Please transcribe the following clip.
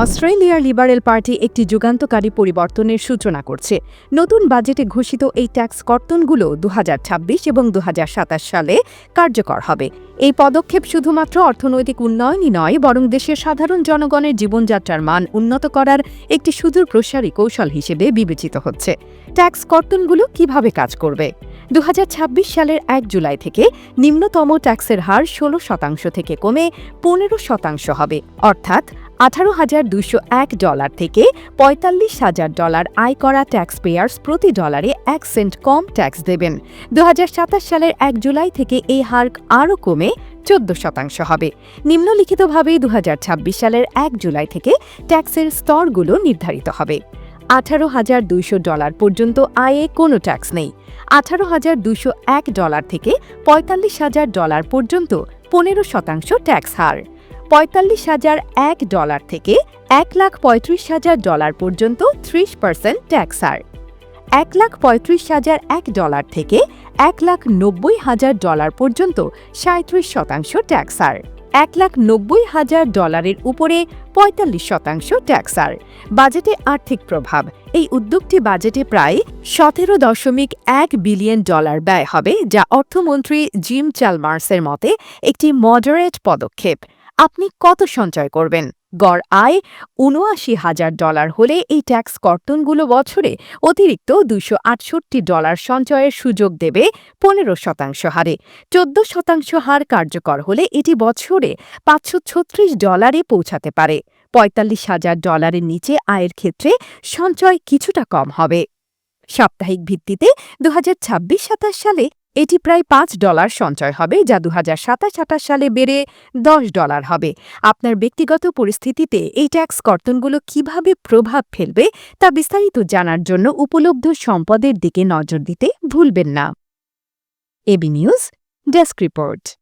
অস্ট্রেলিয়ার liberal party একটি যুগান্তকারী পরিবর্তনের সূচনা করছে। নতুন বাজেটে ঘোষিত এই ট্যাক্স কর্তনগুলো দু হাজার ছাব্বিশ এবং দু হাজার সাতাশ সালে কার্যকর হবে। এই পদক্ষেপ শুধুমাত্র অর্থনৈতিক উন্নয়নই নয়, বরং দেশের সাধারণ জনগণের জীবনযাত্রার মান উন্নত করার একটি সুদূর প্রসারী কৌশল হিসেবে বিবেচিত হচ্ছে। ট্যাক্স কর্তনগুলো কীভাবে কাজ করবে? দু হাজার ছাব্বিশ সালের এক জুলাই থেকে নিম্নতম ট্যাক্সের হার ষোলো শতাংশ থেকে কমে পনেরো শতাংশ হবে। অর্থাৎ আঠারো হাজার দুশো এক ডলার থেকে পঁয়তাল্লিশ হাজার ডলার আয় করা ট্যাক্স পেয়ার্স প্রতি ডলারে এক সেন্ট কম ট্যাক্স দেবেন। দু হাজার সাতাশ সালের এক জুলাই থেকে এই হার আরও কমে চোদ্দ শতাংশ হবে। নিম্নলিখিতভাবে দু ছাব্বিশ সালের এক জুলাই থেকে ট্যাক্সের স্তরগুলো নির্ধারিত হবে। আঠারো হাজার দুইশো ডলার পর্যন্ত আয়ে কোনো ট্যাক্স নেই। আঠারো হাজার দুশো এক ডলার থেকে পঁয়তাল্লিশ হাজার ডলার পর্যন্ত পনেরো শতাংশ ট্যাক্স হার। পঁয়তাল্লিশ হাজার এক ডলার থেকে এক লাখ পঁয়ত্রিশ হাজার ডলার পর্যন্ত ত্রিশ পার্সেন্ট ট্যাক্স হার। এক লাখ পঁয়ত্রিশ হাজার এক ডলার থেকে এক লাখ নব্বই হাজার ডলার পর্যন্ত সাঁত্রিশ শতাংশ ট্যাক্স হার। এক লাখ নব্বই হাজার ডলারের উপরে পঁয়তাল্লিশ শতাংশ ট্যাক্স হার। বাজেটে আর্থিক প্রভাব। এই উদ্যোগটি বাজেটে প্রায় সতেরো দশমিক এক বিলিয়ন ডলার ব্যয় হবে, যা অর্থমন্ত্রী জিম চ্যালমার্সের মতে একটি মডারেট পদক্ষেপ। আপনি কত সঞ্চয় করবেন? গড় আয় উনআশি হাজার ডলার হলে এই ট্যাক্স কর্তনগুলো বছরে অতিরিক্ত দুশো আটষট্টি ডলার সঞ্চয়ের সুযোগ দেবে পনেরো শতাংশ হারে। চোদ্দ শতাংশ হার কার্যকর হলে এটি বছরে পাঁচশো ছত্রিশ ডলারে পৌঁছাতে পারে। পঁয়তাল্লিশ হাজার ডলারের নিচে আয়ের ক্ষেত্রে সঞ্চয় কিছুটা কম হবে। সাপ্তাহিক ভিত্তিতে দু হাজার সালে এটি প্রায় পাঁচ ডলার সঞ্চয় হবে, যা দু হাজার সালে বেড়ে দশ ডলার হবে। আপনার ব্যক্তিগত পরিস্থিতিতে এই ট্যাক্স কর্তনগুলো কীভাবে প্রভাব ফেলবে, তা বিস্তারিত জানার জন্য উপলব্ধ সম্পদের দিকে নজর দিতে ভুলবেন না। AB news, desk report.